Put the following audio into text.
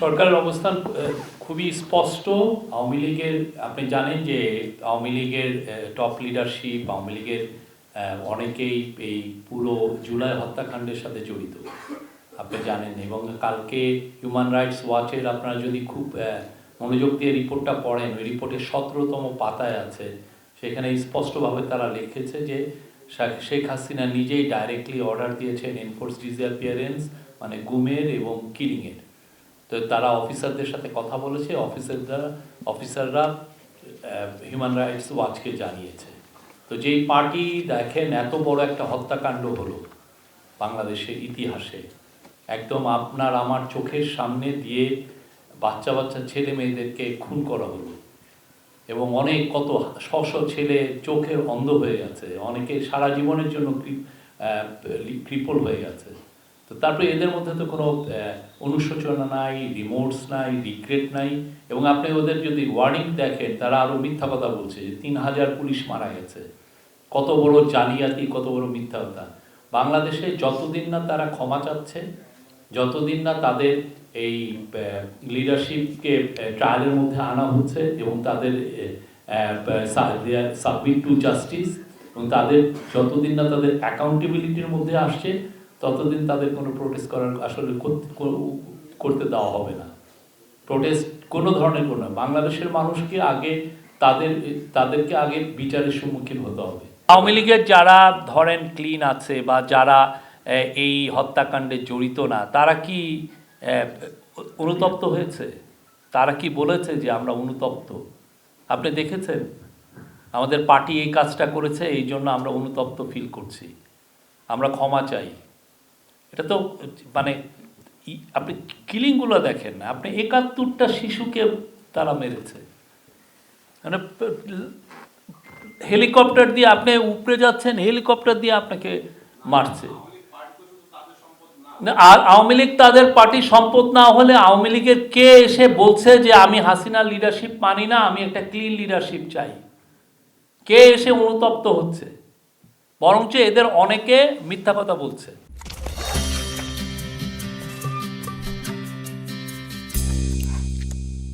সরকারের অবস্থান খুবই স্পষ্ট। আওয়ামী লীগের, আপনি জানেন যে আওয়ামী লীগের টপ লিডারশিপ আওয়ামী লীগের অনেকেই এই পুরো জুলাই হত্যাকাণ্ডের সাথে জড়িত। আপনি জানেন, এবং কালকে হিউম্যান রাইটস ওয়াচের আপনারা যদি খুব মনোযোগ দিয়ে রিপোর্টটা পড়েন, ওই রিপোর্টের সতেরোতম পাতায় আছে। সেখানে স্পষ্টভাবে তারা লিখেছে যে শেখ হাসিনা নিজেই ডাইরেক্টলি অর্ডার দিয়েছেন এনফোর্স ডিসঅ্যাপিয়ারেন্স মানে গুমের এবং কিলিংয়ের তো তারা অফিসারদের সাথে কথা বলেছে, অফিসাররা অফিসাররা হিউম্যান রাইটস ওয়াচকে জানিয়েছে। তো যেই পার্টি দেখেন, এত বড় একটা হত্যাকাণ্ড হলো বাংলাদেশের ইতিহাসে। একদম আপনার আমার চোখের সামনে দিয়ে বাচ্চা বাচ্চা ছেলে মেয়েদেরকে খুন করা হলো। এবং অনেক কত শ শ ছেলে চোখে অন্ধ হয়ে গেছে। অনেকে সারা জীবনের জন্য ক্রিপল হয়ে গেছে। তো তারপরে এদের মধ্যে তো কোনো অনুশোচনা নাই রিমোর্স নাই রিগ্রেট নাই। এবং আপনি ওদের যদি ওয়ার্নিং দেখেন, তারা আরও মিথ্যা কথা বলছে যে তিন হাজার পুলিশ মারা গেছে। কত বড় জালিয়াতি, কত বড় মিথ্যা কথা। বাংলাদেশে যতদিন না তারা ক্ষমা চাচ্ছে, যতদিন না তাদের এই লিডারশিপকে ট্রায়ালের মধ্যে আনা হচ্ছে এবং তাদের সাবমিট টু জাস্টিস এবং তাদের, যতদিন না তাদের অ্যাকাউন্টেবিলিটির মধ্যে আসছে ততদিন তাদের কোনো প্রোটেস্ট করার আসলে কর- কর- করতে দেওয়া হবে না। প্রোটেস্ট কোনো ধরনের কোনো। বাংলাদেশের মানুষকে আগে তাদের, তাদেরকে আগে বিচারের সম্মুখীন হতে হবে। আওয়ামী লীগের যারা ধরেন ক্লিন আছে বা যারা এই হত্যাকাণ্ডে জড়িত না, তারা কি অনুতপ্ত হয়েছে? তারা কি বলেছে যে আমরা অনুতপ্ত? আপনি দেখেছেন? আমাদের পার্টি এই কাজটা করেছে, এই জন্য আমরা অনুতপ্ত ফিল করছি। আমরা ক্ষমা চাই। এটা তো মানে আপনি কিলিংগুলো দেখেন না, আপনি একাত্তরটা শিশুকে তারা মেরেছে। মানে হেলিকপ্টার দিয়ে আপনি উপরে যাচ্ছেন, হেলিকপ্টার দিয়ে আপনাকে মারছে। আর আওয়ামী লীগ তাদের পার্টি সম্পদ না হলে আওয়ামী লীগের কে এসে বলছে যে আমি হাসিনার লিডারশিপ মানি না, আমি একটা ক্লিন লিডারশিপ চাই। কে এসে অনুতপ্ত হচ্ছে? বরঞ্চ এদের অনেকে মিথ্যা কথা বলছে।